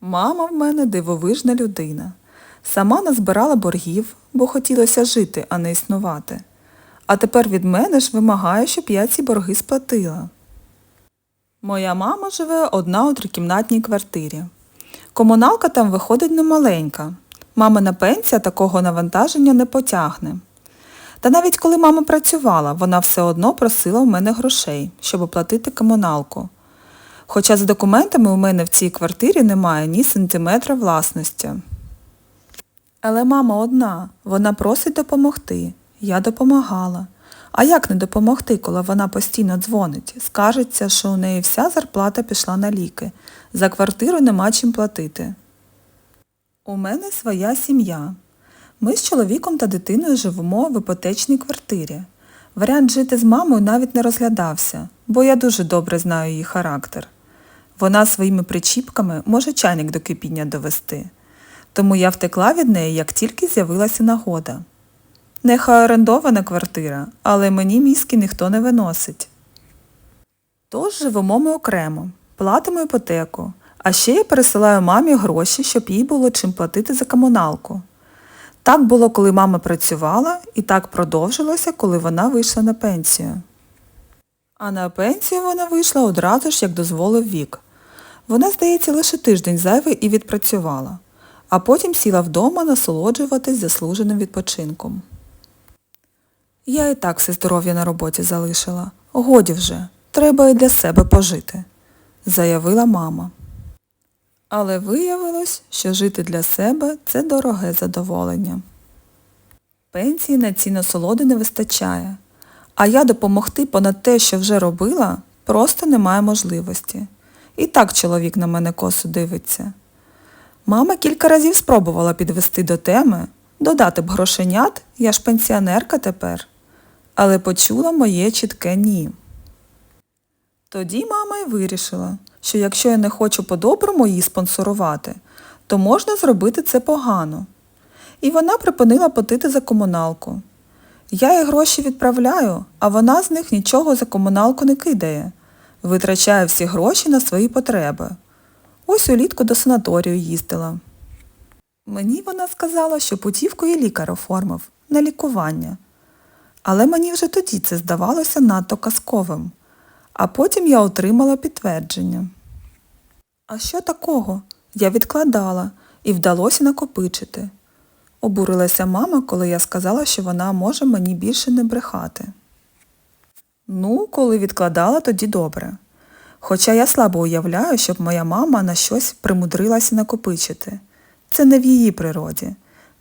Мама в мене дивовижна людина. Сама назбирала боргів, бо хотілося жити, а не існувати. А тепер від мене ж вимагає, щоб я ці борги сплатила. Моя мама живе одна у трикімнатній квартирі. Комуналка там виходить немаленька. Мамина пенсія такого навантаження не потягне. Та навіть коли мама працювала, вона все одно просила в мене грошей, щоб оплатити комуналку. Хоча з документами у мене в цій квартирі немає ні сантиметра власності. Але мама одна, вона просить допомогти. Я допомагала. А як не допомогти, коли вона постійно дзвонить? Скажеться, що у неї вся зарплата пішла на ліки. За квартиру нема чим платити. У мене своя сім'я. Ми з чоловіком та дитиною живемо в іпотечній квартирі. Варіант жити з мамою навіть не розглядався, бо я дуже добре знаю її характер. Вона своїми причіпками може чайник до кипіння довести. Тому я втекла від неї, як тільки з'явилася нагода. Нехай орендована квартира, але мені мізки ніхто не виносить. Тож живемо ми окремо, платимо іпотеку, а ще я пересилаю мамі гроші, щоб їй було чим платити за комуналку. Так було, коли мама працювала, і так продовжилося, коли вона вийшла на пенсію. А на пенсію вона вийшла одразу ж, як дозволив вік. Вона, здається, лише тиждень зайвий і відпрацювала, а потім сіла вдома насолоджуватись заслуженим відпочинком. Я і так все здоров'я на роботі залишила. Годі вже, треба і для себе пожити, заявила мама. Але виявилось, що жити для себе це дороге задоволення. Пенсії на ці насолоди не вистачає, а я допомогти понад те, що вже робила, просто немає можливості. І так чоловік на мене косо дивиться. Мама кілька разів спробувала підвести до теми, додати б грошенят, я ж пенсіонерка тепер, але почула моє чітке ні. Тоді мама й вирішила, що якщо я не хочу по-доброму її спонсорувати, то можна зробити це погано. І вона припинила платити за комуналку. Я їй гроші відправляю, а вона з них нічого за комуналку не кидає. Витрачає всі гроші на свої потреби. Ось улітку до санаторію їздила. Мені вона сказала, що путівку і лікар оформив на лікування. Але мені вже тоді це здавалося надто казковим. А потім я отримала підтвердження. А що такого? Я відкладала і вдалося накопичити. Обурилася мама, коли я сказала, що вона може мені більше не брехати. Ну, коли відкладала, тоді добре. Хоча я слабо уявляю, щоб моя мама на щось примудрилася накопичити. Це не в її природі.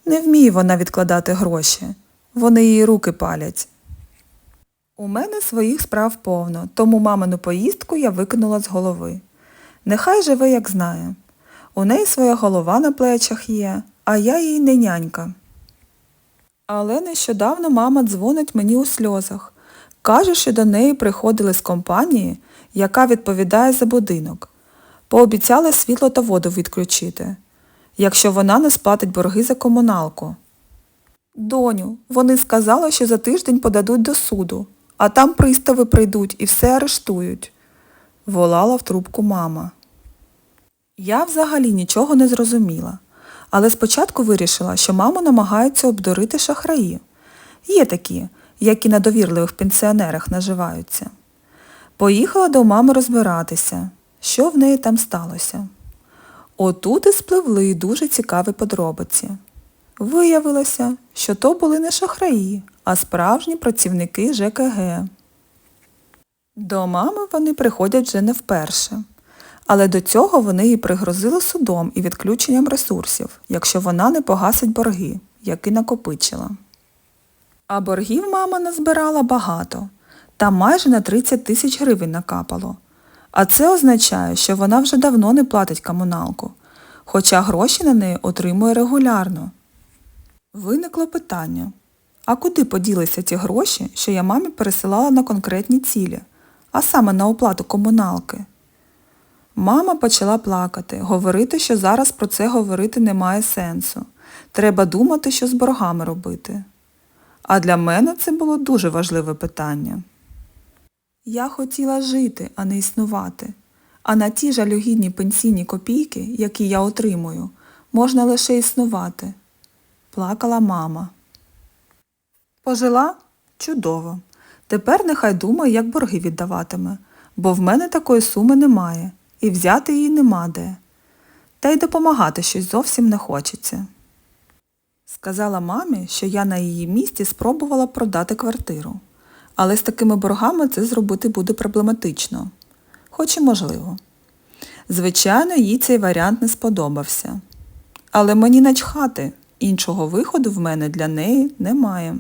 Не вміє вона відкладати гроші. Вони її руки палять. У мене своїх справ повно, тому мамину поїздку я викинула з голови. Нехай живе, як знає. У неї своя голова на плечах є, а я їй не нянька. Але нещодавно мама дзвонить мені у сльозах. Каже, що до неї приходили з компанії, яка відповідає за будинок. Пообіцяли світло та воду відключити, якщо вона не сплатить борги за комуналку. Доню, вони сказали, що за тиждень подадуть до суду, а там пристави прийдуть і все арештують, волала в трубку мама. Я взагалі нічого не зрозуміла, але спочатку вирішила, що маму намагаються обдурити шахраї. Є такі, які на довірливих пенсіонерах наживаються. Поїхала до мами розбиратися, що в неї там сталося. Отут і спливли дуже цікаві подробиці. Виявилося, що то були не шахраї, а справжні працівники ЖКГ. До мами вони приходять вже не вперше. Але до цього вони їй пригрозили судом і відключенням ресурсів, якщо вона не погасить борги, які накопичила. А боргів мама назбирала багато. Там майже на 30 тисяч гривень накапало. А це означає, що вона вже давно не платить комуналку, хоча гроші на неї отримує регулярно. Виникло питання, а куди поділися ті гроші, що я мамі пересилала на конкретні цілі, а саме на оплату комуналки? Мама почала плакати, говорити, що зараз про це говорити немає сенсу. Треба думати, що з боргами робити. А для мене це було дуже важливе питання. Я хотіла жити, а не існувати. А на ті жалюгідні пенсійні копійки, які я отримую, можна лише існувати. Плакала мама. Пожила? Чудово. Тепер нехай думає, як борги віддаватиме, бо в мене такої суми немає, і взяти її нема де. Та й допомагати щось зовсім не хочеться. Сказала мамі, що я на її місці спробувала продати квартиру. Але з такими боргами це зробити буде проблематично. Хоч і можливо. Звичайно, їй цей варіант не сподобався. Але мені начхати, іншого виходу в мене для неї немає.